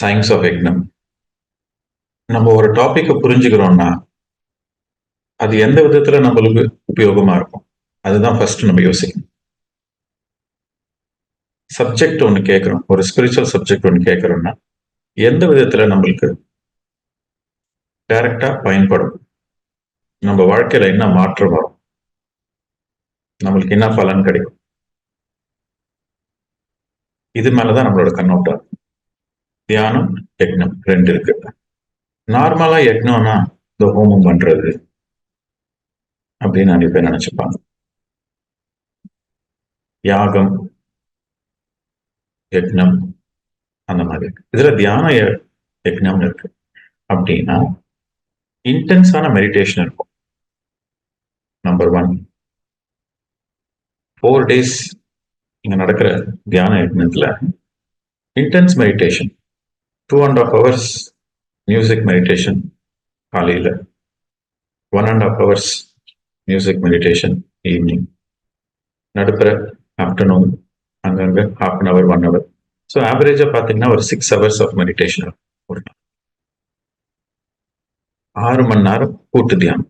Science of எக்னம் நம்ம ஒரு டாப்பிக்கை புரிஞ்சுக்கிறோம்னா அது எந்த விதத்துல நம்மளுக்கு உபயோகமா இருக்கும்? அதுதான் ஃபர்ஸ்ட் நம்ம யோசிக்கணும். சப்ஜெக்ட் ஒன்று கேட்குறோம் ஒரு ஸ்பிரிச்சுவல் சப்ஜெக்ட் ஒன்று கேட்குறோம்னா எந்த விதத்துல நம்மளுக்கு டைரக்டா பயன்படும்? நம்ம வாழ்க்கையில என்ன மாற்றம் வரும்? நம்மளுக்கு என்ன பலன் கிடைக்கும்? இது மேலதான் நம்மளோட கண்ணோட்டம். தியானம் யக்னம் ரெண்டு இருக்கு. நார்மலா யக்னம்னா இந்த ஹோமம் பண்றது அப்படின்னு நிறைய பேர் நினைச்சுப்பாங்க. யாகம் யக்னம் அந்த மாதிரி இருக்கு. இதுல தியான ய- யக்னம் இருக்கு. அப்படின்னா இன்டென்ஸான மெடிடேஷன் இருக்கும். நம்பர் ஒன் ஃபோர் டேஸ் இங்க நடக்கிற தியான யக்னத்துல intense meditation two and half hours music meditation காலையில். One and half hours music meditation evening நடுப்புற ஆஃப்டர்நூன் அங்கங்கே half an hour one hour so ஆவரேஜாக பார்த்தீங்கன்னா ஒரு சிக்ஸ் ஹவர்ஸ் ஆஃப் மெடிடேஷன் ஒரு நாள். ஆறு மணி நேரம் கூட்டு தியானம்.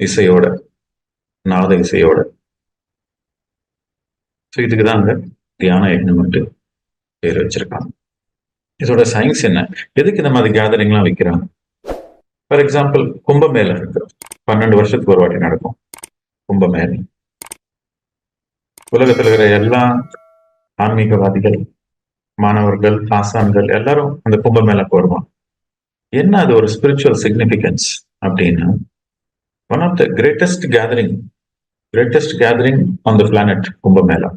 இசையோட நாத இசையோட ஸோ இதுக்கு தான் அந்த தியான யக்னம்ட்டு பேர் வச்சிருக்காங்க. இதோட சயின்ஸ் என்ன? எதுக்கு இந்த மாதிரி கேதரிங்லாம் வைக்கிறாங்க? ஃபார் எக்ஸாம்பிள் கும்பமேளம் இருக்கு. பன்னெண்டு வருஷத்துக்கு ஒரு வாட்டி நடக்கும். கும்பமேளம். உலகத்துல இருக்கிற எல்லா ஆன்மீகவாதிகள் மாணவர்கள் ஆசான்கள் எல்லாரும் அந்த கும்பமேளாக்கு வருவாங்க. என்ன அது ஒரு ஸ்பிரிச்சுவல் சிக்னிஃபிகன்ஸ் அப்படின்னா one of the greatest gathering greatest gathering on the planet Kumbh Mela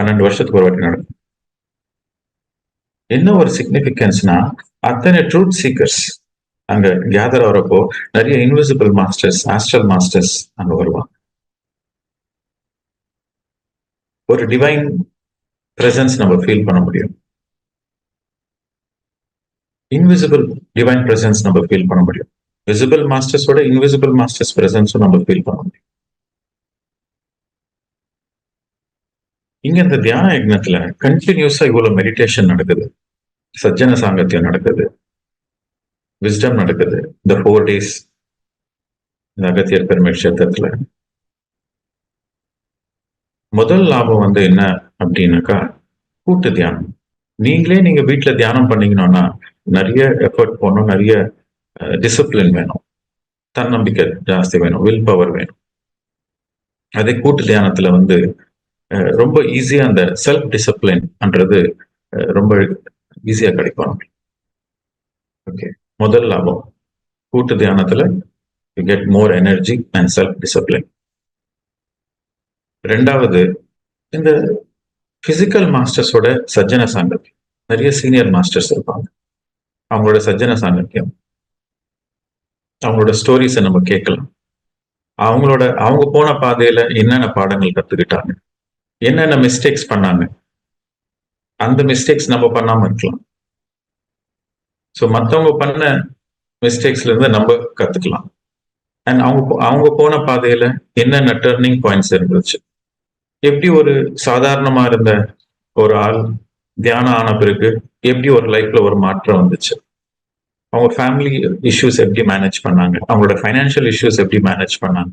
பன்னெண்டு வருஷத்துக்கு ஒரு வாட்டி நடக்கும். என்ன ஒரு சிக்னிபிகன்ஸ்னா அத்தனை ட்ரூத் சீக்கர்ஸ் அங்க கேதர் ஆகிறப்போ நிறைய இன்விசிபிள் மாஸ்டர்ஸ் ஆஸ்ட்ரல் மாஸ்டர்ஸ் அங்க வருவாங்க. ஒரு டிவைன் பிரசன்ஸ் நம்ம ஃபீல் பண்ண முடியும். இன்விசிபிள் டிவைன் பிரசன்ஸ் நம்ம ஃபீல் பண்ண முடியும். விசிபிள் மாஸ்டர்ஸோட இன்விசிபிள் மாஸ்டர்ஸ் பிரசன்ஸும் நம்ம ஃபீல் பண்ண முடியும். இங்க இந்த தியான யக்னத்துல கண்டினியூஸா இவ்வளவு மெடிடேஷன் நடக்குது. சஜ்ஜன சாங்கத்தியம் நடக்குது. விஸ்டம் நடக்குது. இந்த ஃபோர் டேஸ் இந்த அகத்தியர் பெருமை கஷேத்திரத்துல. முதல் லாபம் வந்து என்ன அப்படின்னாக்கா கூட்டு தியானம். நீங்களே நீங்க வீட்டுல தியானம் பண்ணீங்கன்னா நிறைய எஃபர்ட் போடணும் நிறைய டிசிப்ளின் வேணும். தன்னம்பிக்கை ஜாஸ்தி வேணும். வில் பவர் வேணும். அதே கூட்டு தியானத்துல வந்து ரொம்ப ஈஸியா அந்த செல்ஃப் டிசிப்ளின்ன்றது ரொம்ப ஈஸியா கிடைக்கும் ஓகே முதல் லாபம். கூட்டு தியானத்துல you get more energy and self discipline ரெண்டாவது இந்த பிசிக்கல் மாஸ்டர்ஸோட சஜ்ஜன சாங்கத்தியம் நிறைய சீனியர் மாஸ்டர்ஸ் இருப்பாங்க. அவங்களோட சஜ்ஜன சாங்கத்தியம் அவங்களோட ஸ்டோரிஸை நம்ம கேட்கலாம். அவங்களோட அவங்க போன பாதையில என்னென்ன பாடங்கள் கத்துக்கிட்டாங்க? என்னென்ன மிஸ்டேக்ஸ் பண்ணாங்க அந்த மிஸ்டேக்ஸ் நம்ம பண்ணாம இருக்கலாம். ஸோ மற்றவங்க பண்ண மிஸ்டேக்ஸ்ல இருந்து நம்ம கத்துக்கலாம். அண்ட் அவங்க அவங்க போன பாதையில என்னென்ன டேர்னிங் பாயிண்ட்ஸ் இருந்துச்சு? எப்படி ஒரு சாதாரணமா இருந்த ஒரு ஆள் தியானம் ஆன பிறகு எப்படி ஒரு லைஃப்ல ஒரு மாற்றம் வந்துச்சு? அவங்க ஃபேமிலி இஷ்யூஸ் எப்படி மேனேஜ் பண்ணாங்க? அவங்களோட ஃபைனான்சியல் இஷ்யூஸ் எப்படி மேனேஜ் பண்ணாங்க?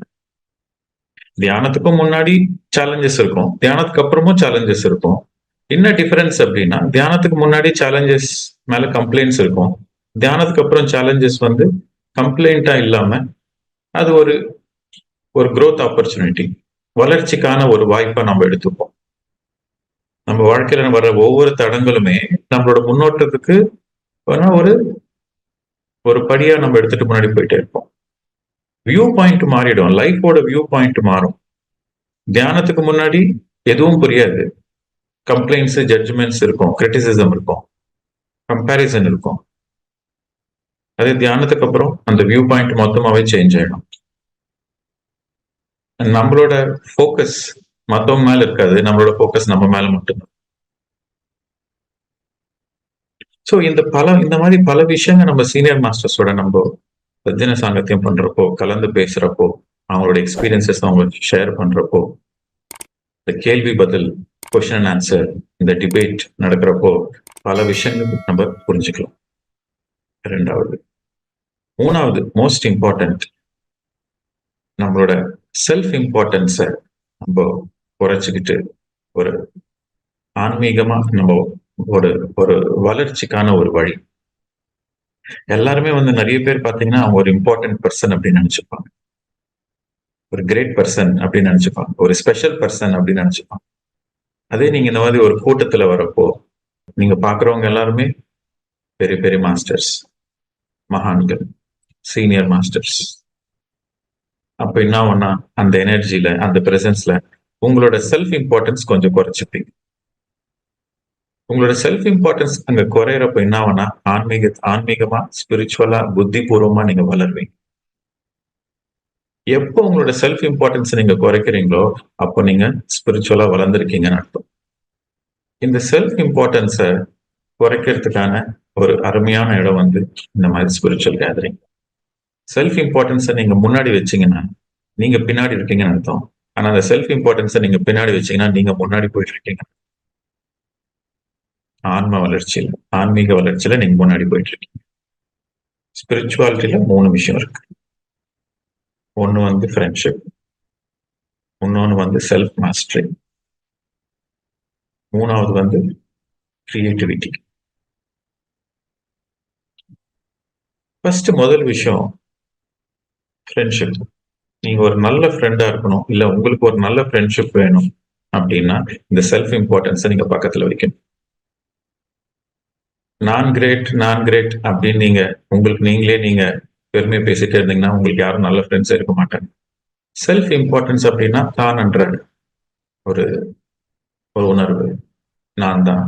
தியானத்துக்கும் முன்னாடி சேலஞ்சஸ் இருக்கும். தியானத்துக்கு அப்புறமும் சேலஞ்சஸ் இருக்கும். என்ன டிஃபரன்ஸ் அப்படின்னா தியானத்துக்கு முன்னாடி சேலஞ்சஸ் மேல கம்ப்ளைண்ட்ஸ் இருக்கும். தியானத்துக்கு அப்புறம் சேலஞ்சஸ் வந்து கம்ப்ளைண்டா இல்லாம அது ஒரு ஒரு க்ரோத் ஆப்பர்ச்சுனிட்டி வளர்ச்சிக்கான ஒரு வாய்ப்பை நம்ம எடுத்துப்போம். நம்ம வாழ்க்கையில வர்ற ஒவ்வொரு தடங்களுமே நம்மளோட முன்னோட்டத்துக்கு ஒரு ஒரு படியா நம்ம எடுத்துட்டு முன்னாடி போயிட்டே இருப்போம். வியூ பாயிண்ட் மாறிடும். லைஃபோட வியூ பாயிண்ட் மாறும். தியானத்துக்கு முன்னாடி எதுவும் புரியாது. கம்ப்ளைண்ட்ஸ் ஜட்ஜ்மெண்ட்ஸ் இருக்கும். கிரிட்டிசிசம் இருக்கும். கம்பேரிசன் இருக்கும். அதே தியானத்துக்கு அப்புறம் அந்த வியூ பாயிண்ட் மொத்தமாவே சேஞ்ச் ஆயிடும். நம்மளோட ஃபோக்கஸ் மத்தவங்க மேல இருக்காது. நம்மளோட ஃபோக்கஸ் நம்ம மேல மட்டும்தான். ஸோ இந்த பல இந்த மாதிரி பல விஷயங்கள் நம்ம சீனியர் மாஸ்டர்ஸோட நம்ம சஜ்ஜன சாங்கத்தியம் பண்றப்போ கலந்து பேசுறப்போ அவங்களோட எக்ஸ்பீரியன்சஸ் அவங்க ஷேர் பண்றப்போ இந்த கேள்வி பதில் கொஷின் அண்ட் ஆன்சர் இந்த டிபேட் நடக்கிறப்போ பல விஷயங்கள் நம்ம புரிஞ்சுக்கலாம். ரெண்டாவது மூணாவது மோஸ்ட் இம்பார்ட்டன்ட் நம்மளோட செல்ஃப் இம்பார்ட்டன்ஸை நம்ம குறைச்சிக்கிட்டு ஒரு ஆன்மீகமாக நம்ம ஒரு ஒரு வளர்ச்சிக்கான ஒரு வழி. எல்லாருமே வந்து நிறைய பேர் பாத்தீங்கன்னா அவங்க ஒரு இம்பார்ட்டன்ட் பர்சன் அப்படின்னு நினைச்சுப்பாங்க. ஒரு கிரேட் பர்சன் அப்படின்னு நினைச்சுப்பாங்க. ஒரு ஸ்பெஷல் பர்சன் அப்படின்னு நினைச்சுப்பாங்க. அதே நீங்க இந்த மாதிரி ஒரு கூட்டத்துல வரப்போ நீங்க பாக்குறவங்க எல்லாருமே பெரிய பெரிய மாஸ்டர்ஸ் மகான்கள் சீனியர் மாஸ்டர்ஸ் அப்ப என்ன ஒன்னா அந்த எனர்ஜியில அந்த பிரசன்ஸ்ல உங்களோட செல்ஃப் இம்பார்ட்டன்ஸ் கொஞ்சம் குறைச்சிப்பீங்க. உங்களோட செல்ஃப் இம்பார்ட்டன்ஸ் அங்க குறையறப்ப என்ன ஆகும்னா ஆன்மீக ஆன்மீகமா ஸ்பிரிச்சுவலா புத்தி பூர்வமா நீங்க வளருவீங்க. எப்போ உங்களோட செல்ஃப் இம்பார்ட்டன்ஸ் நீங்க குறைக்கிறீங்களோ அப்போ நீங்க ஸ்பிரிச்சுவலா வளர்ந்துருக்கீங்கன்னு அர்த்தம். இந்த செல்ஃப் இம்பார்ட்டன்ஸை குறைக்கிறதுக்கான ஒரு அருமையான இடம் வந்து இந்த மாதிரி ஸ்பிரிச்சுவல் கேதரிங் செல்ஃப் இம்பார்ட்டன்ஸை நீங்க முன்னாடி வச்சீங்கன்னா நீங்க பின்னாடி இருக்கீங்கன்னு அர்த்தம். ஆனா அந்த செல்ஃப் இம்பார்ட்டன்ஸை நீங்க பின்னாடி வச்சீங்கன்னா நீங்க முன்னாடி போயிட்டு இருக்கீங்க. ஆன்ம வளர்ச்சியில் ஆன்மீக வளர்ச்சியில நீங்க முன்னாடி போயிட்டு இருக்கீங்க ஸ்பிரிச்சுவாலிட்டியில மூணு விஷயம் இருக்கு. ஒன்னு வந்து ஃப்ரெண்ட்ஷிப் இன்னொன்னு வந்து செல்ஃப் மாஸ்டரி மூணாவது வந்து கிரியேட்டிவிட்டி ஃபர்ஸ்ட் முதல் விஷயம் ஃப்ரெண்ட்ஷிப் நீங்க ஒரு நல்ல ஃப்ரெண்டா இருக்கணும் இல்ல உங்களுக்கு ஒரு நல்ல ஃப்ரெண்ட்ஷிப் வேணும் அப்படின்னா இந்த செல்ஃப் இம்பார்ட்டன்ஸை நீங்க பக்கத்துல வைக்கணும். நான் கிரேட் நான் கிரேட் அப்படின்னு நீங்க உங்களுக்கு நீங்களே நீங்க பெருமையை பேசிட்டு இருந்தீங்கன்னா உங்களுக்கு யாரும் நல்ல ஃப்ரெண்ட்ஸ் இருக்க மாட்டாங்க. செல்ஃப் இம்பார்ட்டன்ஸ் அப்படின்னா தான் என்ற ஒரு ஒரு உணர்வு. நான் தான்.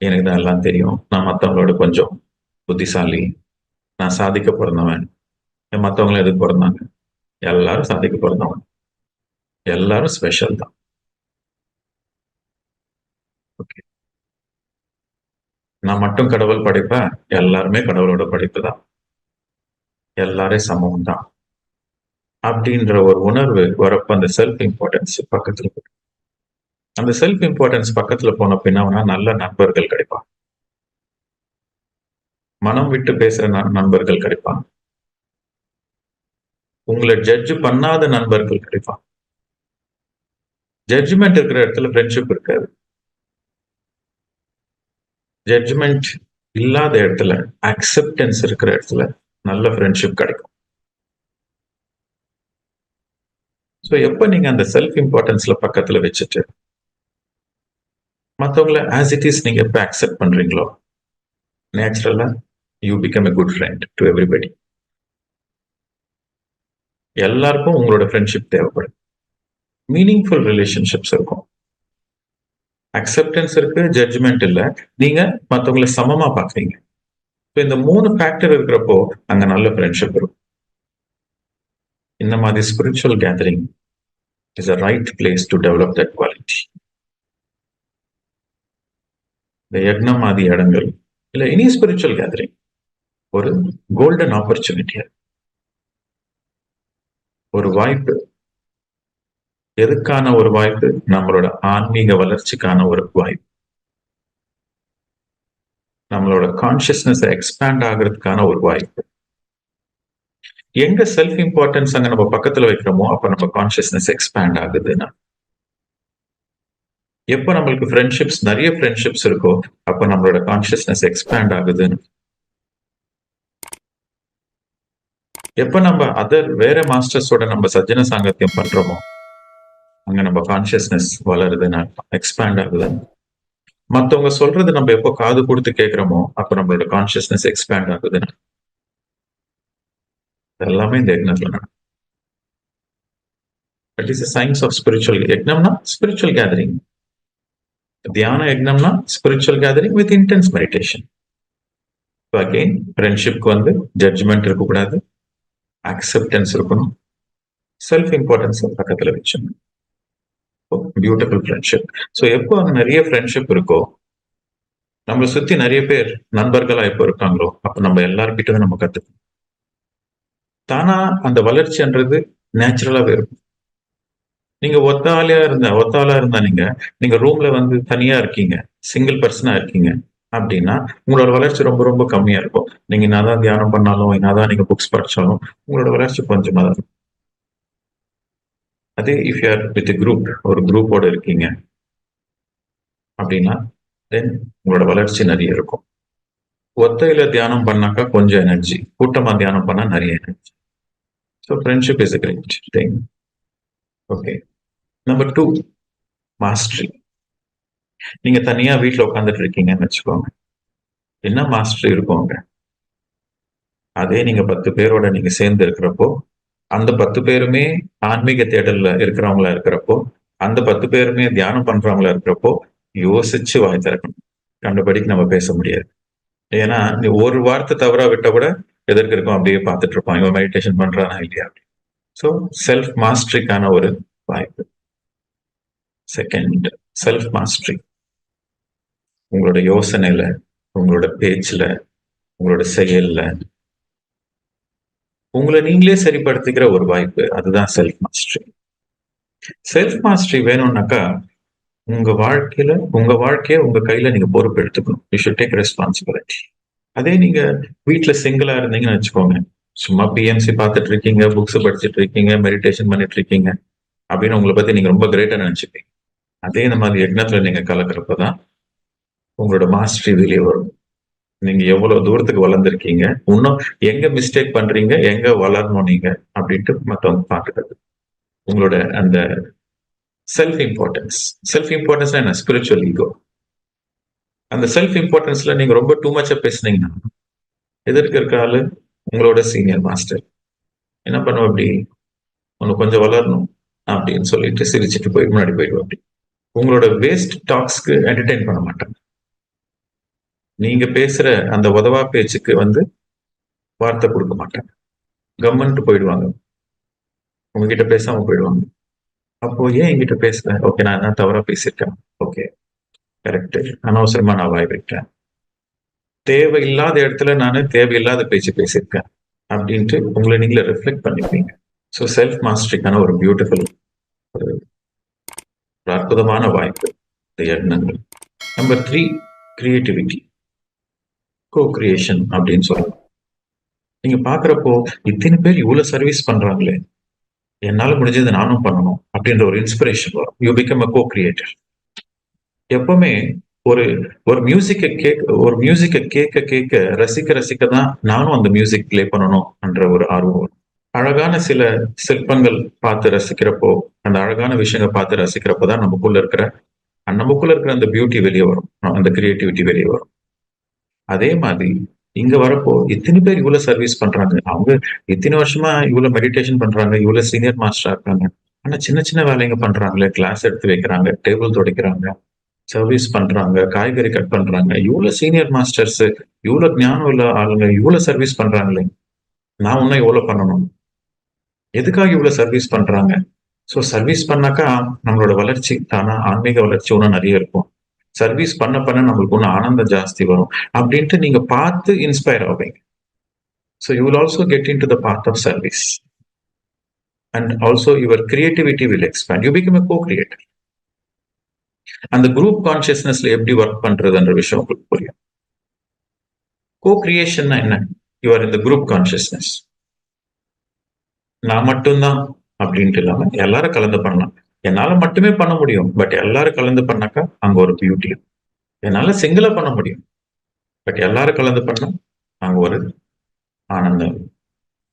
எனக்கு தான் எல்லாம் தெரியும். நான் மற்றவங்களோட கொஞ்சம் புத்திசாலி. நான் சாதிக்க பிறந்தவன். மற்றவங்களும் எதுக்கு பிறந்தாங்க? எல்லாரும் சாதிக்க பிறந்தவன். எல்லாரும் ஸ்பெஷல் தான். ஓகே நான் மட்டும் கடவுள் படைப்பேன் எல்லாருமே கடவுளோட படைப்பு தான் எல்லாரும் சமம் தான் அப்படின்ற ஒரு உணர்வு வரப்ப அந்த செல்ஃப் இம்பார்ட்டன்ஸ் பக்கத்துல அந்த செல்ஃப் இம்பார்ட்டன்ஸ் பக்கத்துல போன பின்னா நல்ல நண்பர்கள் கிடைப்பாங்க மனம் விட்டு பேசுற நண்பர்கள் கிடைப்பாங்க உங்களை ஜட்ஜ் பண்ணாத நண்பர்கள் கிடைப்பாங்க ஜட்ஜ்மெண்ட் இருக்கிற இடத்துல ஃப்ரெண்ட்ஷிப் இருக்காது. ஜட்ஜ்மெண்ட் இல்லாத இடத்துல அக்செப்டன்ஸ் இருக்கிற இடத்துல நல்ல ஃப்ரெண்ட்ஷிப் கிடைக்கும். ஸோ எப்போ நீங்க அந்த செல்ஃப் இம்பார்ட்டன்ஸ்ல பக்கத்துல வச்சுட்டு மற்றவங்கள ஆஸ் இட் இஸ் நீங்க எப்போ அக்செப்ட் பண்றீங்களோ நேச்சுரலாக you become a good friend to everybody எல்லாருக்கும் உங்களோட ஃப்ரெண்ட்ஷிப் தேவைப்படும். மீனிங்ஃபுல் ரிலேஷன்ஷிப்ஸ் இருக்கும். அக்செப்டன்ஸ் இருக்கு ஜட்ஜ்மெண்ட் இல்லை. நீங்க மற்றவங்களை சமமா பாக்குறீங்க. இந்த மூணு ஃபேக்டர் இருக்கிறப்போ அங்க நல்ல ஃப்ரெண்ட்ஷிப் இருக்கும் இந்த மாதிரி spiritual gathering is a right place to develop that quality இந்த யக்னம் ஆதி இடங்கள் இல்ல இனி ஸ்பிரிச்சுவல் கேதரிங் ஒரு கோல்டன் ஆப்பர்ச்சுனிட்டியா ஒரு வாய்ப்பு எதுக்கான ஒரு வாய்ப்பு? நம்மளோட ஆன்மீக வளர்ச்சிக்கான ஒரு வாய்ப்பு. நம்மளோட கான்சியஸ்னஸ் எக்ஸ்பேண்ட் ஆகிறதுக்கான ஒரு வாய்ப்பு. எங்க செல்ஃப் இம்பார்ட்டன்ஸ் அங்க நம்ம பக்கத்துல வைக்கிறோமோ அப்ப நம்ம கான்சியஸ்னஸ் எக்ஸ்பேண்ட் ஆகுதுன்னா. எப்ப நம்மளுக்கு ஃப்ரெண்ட்ஷிப்ஸ் நிறைய ஃப்ரெண்ட்ஷிப்ஸ் இருக்கோ அப்ப நம்மளோட கான்சியஸ்னஸ் எக்ஸ்பேண்ட் ஆகுதுன்னு. எப்ப நம்ம அதர் வேற மாஸ்டர்ஸோட நம்ம சஜ்ஜன சாங்கத்தியம் பண்றோமோ அங்க நம்ம கான்சியஸ்னஸ் வளருதுன்னு எக்ஸ்பேண்ட் ஆகுதுன்னு மத்தவங்க சொல்றது நம்ம எப்போ காது கொடுத்து கேட்கிறோமோ அப்போ நம்மளோட கான்சியஸ்னஸ் எக்ஸ்பேண்ட் ஆகுதுன்னு எல்லாமே இந்த யக்னத்துல it is science of spiritual யக்னம்னா spiritual gathering தியான யக்னம்னா spiritual gathering with intense meditation again ஃப்ரெண்ட்ஷிப்க்கு வந்து ஜட்ஜ்மெண்ட் இருக்கக்கூடாது. அக்செப்டன்ஸ் இருக்கணும். செல்ஃப் இம்பார்ட்டன்ஸ் பக்கத்துல வச்சுக்கணும். பியூட்டிஃபுல் ஃப்ரெண்ட்ஷிப் ஸோ எப்போ நிறைய ஃப்ரெண்ட்ஷிப் இருக்கோ நம்மளை சுத்தி நிறைய பேர் நண்பர்களா இப்போ இருக்காங்களோ அப்ப நம்ம எல்லார்கிட்ட நம்ம கத்துக்கணும். தானா அந்த வளர்ச்சின்றது நேச்சுரலாவே இருக்கும். நீங்க ஒத்தாலியா ஆளியா இருந்தா ஒத்த இருந்தா நீங்க நீங்க ரூம்ல வந்து தனியா இருக்கீங்க சிங்கிள் பர்சனா இருக்கீங்க அப்படின்னா உங்களோட வளர்ச்சி ரொம்ப ரொம்ப கம்மியா இருக்கும். நீங்க என்னதான் தியானம் பண்ணாலும் என்னதான் நீங்க புக்ஸ் படிச்சாலும் உங்களோட வளர்ச்சி கொஞ்சமா தான் இருக்கும். அதே இஃப் யூஆர் வித் குரூப் ஒரு குரூப்போட இருக்கீங்க அப்படின்னா தென் உங்களோட வளர்ச்சி நிறைய இருக்கும். ஒத்தையில தியானம் பண்ணாக்கா கொஞ்சம் எனர்ஜி கூட்டமா தியானம் பண்ணா நிறைய energy so friendship is a great thing okay number two mastery நீங்க தனியா வீட்டில் உட்காந்துட்டு இருக்கீங்கன்னு வச்சுக்கோங்க. என்ன மாஸ்டர் இருக்குங்க அதே நீங்க பத்து பேரோட நீங்க சேர்ந்து இருக்கிறப்போ அந்த பத்து பேருமே ஆன்மீக தேடல்ல இருக்கிறவங்களா இருக்கிறப்போ அந்த பத்து பேருமே தியானம் பண்றவங்களா இருக்கிறப்போ யோசிச்சு வாய் திறக்கணும். கண்டபடிக்கு நம்ம பேச முடியாது. ஏன்னா நீ ஒரு வார்த்தை தவறா விட்ட கூட எதற்கு இருக்கும் அப்படியே பார்த்துட்டு இருப்பான். இவன் மெடிடேஷன் பண்றானா இல்லையா ஸோ செல்ஃப் மாஸ்டரிக்கான ஒரு வாய்ப்பு. செகண்ட் செல்ஃப் மாஸ்டரி உங்களோட யோசனையில உங்களோட பேச்சுல உங்களோட செயல்ல உங்களை நீங்களே சரிப்படுத்திக்கிற ஒரு வாய்ப்பு அதுதான் செல்ஃப் மாஸ்டரி செல்ஃப் மாஸ்டரி வேணும்னாக்கா உங்க வாழ்க்கையில உங்க வாழ்க்கைய உங்க கையில நீங்க பொறுப்பு எடுத்துக்கணும். யூ ஷுட் டேக் ரெஸ்பான்சிபிலிட்டி அதே நீங்க வீட்டுல சிங்கிளா இருந்தீங்கன்னு வச்சுக்கோங்க. சும்மா பிஎம்சி பார்த்துட்டு இருக்கீங்க புக்ஸ் படிச்சுட்டு இருக்கீங்க மெடிடேஷன் பண்ணிட்டு இருக்கீங்க அப்படின்னு உங்களை பத்தி நீங்க ரொம்ப கிரேட்டா நினைச்சுப்பீங்க. அதே இந்த மாதிரி யக்னத்துல நீங்க கலக்கிறப்பதான் உங்களோட மாஸ்டரி வெளியே வரும். நீங்க எவ்வளவு தூரத்துக்கு வளர்ந்துருக்கீங்க? இன்னும் எங்க மிஸ்டேக் பண்றீங்க? எங்க வளரணும் நீங்க? அப்படின்ட்டு மற்றவங்க பார்த்துக்கிறது உங்களோட அந்த செல்ஃப் இம்பார்ட்டன்ஸ் செல்ஃப் இம்பார்ட்டன்ஸ் என்ன? ஸ்பிரிச்சுவல் ஈகோ அந்த செல்ஃப் இம்பார்ட்டன்ஸ்ல நீங்க ரொம்ப டூ மச்சா பேசுனீங்கன்னா எதிர்க்க இருக்க ஆளு உங்களோட சீனியர் மாஸ்டர் என்ன பண்ணுவோம் அப்படி? உனக்கு கொஞ்சம் வளரணும் அப்படின்னு சொல்லிட்டு சிரிச்சுட்டு போய் முன்னாடி போயிடுவோம் அப்படி உங்களோட வேஸ்ட் டாக்ஸ்க்கு என்டர்டைன் பண்ண மாட்டாங்க. நீங்க பேசுற அந்த உதவா பேச்சுக்கு வந்து வார்த்தை கொடுக்க மாட்டாங்க. கவர்மெண்ட் போயிடுவாங்க. உங்ககிட்ட பேசாம போயிடுவாங்க. அப்போ ஏன் என்கிட்ட பேசுற ஓகே நான் என்ன தவறா பேசியிருக்கேன்? ஓகே கரெக்ட் அனவசரமா நான் வாய் வைக்கிறேன் தேவையில்லாத இடத்துல நான் தேவையில்லாத பேச்சு பேசியிருக்கேன் அப்படின்ட்டு உங்களை நீங்களே ரிஃப்ளெக்ட் பண்ணிப்பீங்க. ஸோ செல்ஃப் மாஸ்டரிக்கான ஒரு பியூட்டிஃபுல் ஒரு அற்புதமான வாய்ப்பு இந்த எண்ணங்கள். Number three creativity co creation அப்படின்னு சொல்லலாம் நீங்க பாக்குறப்போ இத்தனை பேர் இவ்வளவு சர்வீஸ் பண்றாங்களே. என்னால முடிஞ்சது நானும் பண்ணணும் அப்படின்ற ஒரு இன்ஸ்பிரேஷன் வரும். You become a co creator எப்பவுமே ஒரு ஒரு மியூசிக்கை கேட்க ஒரு மியூசிக்கை கேட்க கேட்க ரசிக்க ரசிக்க தான் நானும் அந்த மியூசிக் பிளே பண்ணணும் என்ற ஒரு ஆர்வம் வரும். அழகான சில சிற்பங்கள் பார்த்து ரசிக்கிறப்போ அந்த அழகான விஷயங்கள் பார்த்து ரசிக்கிறப்போ தான் நமக்குள்ள இருக்கிற நமக்குள்ள இருக்கிற அந்த பியூட்டி வெளியே வரும். அந்த கிரியேட்டிவிட்டி வெளியே வரும். அதே மாதிரி இங்க வரப்போ எத்தனை பேர் இவ்வளவு சர்வீஸ் பண்றாங்க? அவங்க எத்தனை வருஷமா இவ்வளவு மெடிடேஷன் பண்றாங்க இவ்வளவு சீனியர் மாஸ்டரா இருக்காங்க. ஆனா சின்ன சின்ன வேலைங்க பண்றாங்களே கிளாஸ் எடுத்து வைக்கிறாங்க டேபிள் துடைக்கிறாங்க சர்வீஸ் பண்றாங்க காய்கறி கட் பண்றாங்க. இவ்வளவு சீனியர் மாஸ்டர்ஸ் இவ்வளவு ஞானம் உள்ள ஆளுங்க இவ்வளவு சர்வீஸ் பண்றாங்களே. நான் இன்னும் இவ்வளவு பண்ணணும்? எதுக்காக இவ்வளவு சர்வீஸ் பண்றாங்க? ஸோ சர்வீஸ் பண்ணாக்கா நம்மளோட வளர்ச்சி தானா ஆன்மீக வளர்ச்சி ஒன்றும் நிறைய இருக்கும். சர்வீஸ் பண்ண பண்ண நம்மளுக்கு ஒன்றும் ஆனந்தம் ஜாஸ்தி வரும். அப்படின்ட்டு நீங்க பார்த்து இன்ஸ்பயர் ஆவீங்க. So you will also get into the part of service and also your creativity will expand you become a co creator அந்த குரூப் கான்சியஸ்னஸ்ல எப்படி ஒர்க் பண்றதுன்ற விஷயம் உங்களுக்கு புரியும். கோ கிரியேஷன்னா என்ன? யுவர் இந்த குரூப் கான்சியஸ்னஸ் நான் மட்டும்தான் அப்படின்ட்டு இல்லாம எல்லாரும் கலந்து பண்ணலாம். என்னால மட்டுமே பண்ண முடியும். பட் எல்லாரும் கலந்து பண்ணாக்கா அங்க ஒரு பியூட்டி என்னால சிங்கிளா பண்ண முடியும். பட் எல்லாரும் கலந்து பண்ணா அங்க ஒரு ஆனந்தம்.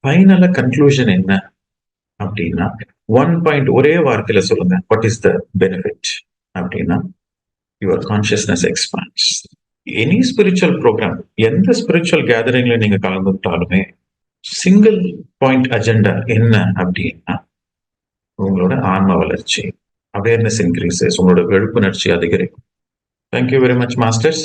ஃபைனலா கன்க்ளூஷன் என்ன அப்படின்னா ஒன் பாயிண்ட் ஒரே வார்த்தையில சொல்லுங்க. வாட் இஸ் த பெனிஃபிட் அப்படின்னா your consciousness expands any spiritual program எந்த ஸ்பிரிச்சுவல் கேதரிங்ல நீங்க கலந்துட்டாலுமே சிங்கிள் பாயிண்ட் அஜெண்டா என்ன அப்படின்னா உங்களோட ஆன்ம வளர்ச்சி அவேர்னஸ் இன்க்ரீசஸ் உங்களோட விழிப்புணர்ச்சி அதிகரிக்கும். Thank you very much masters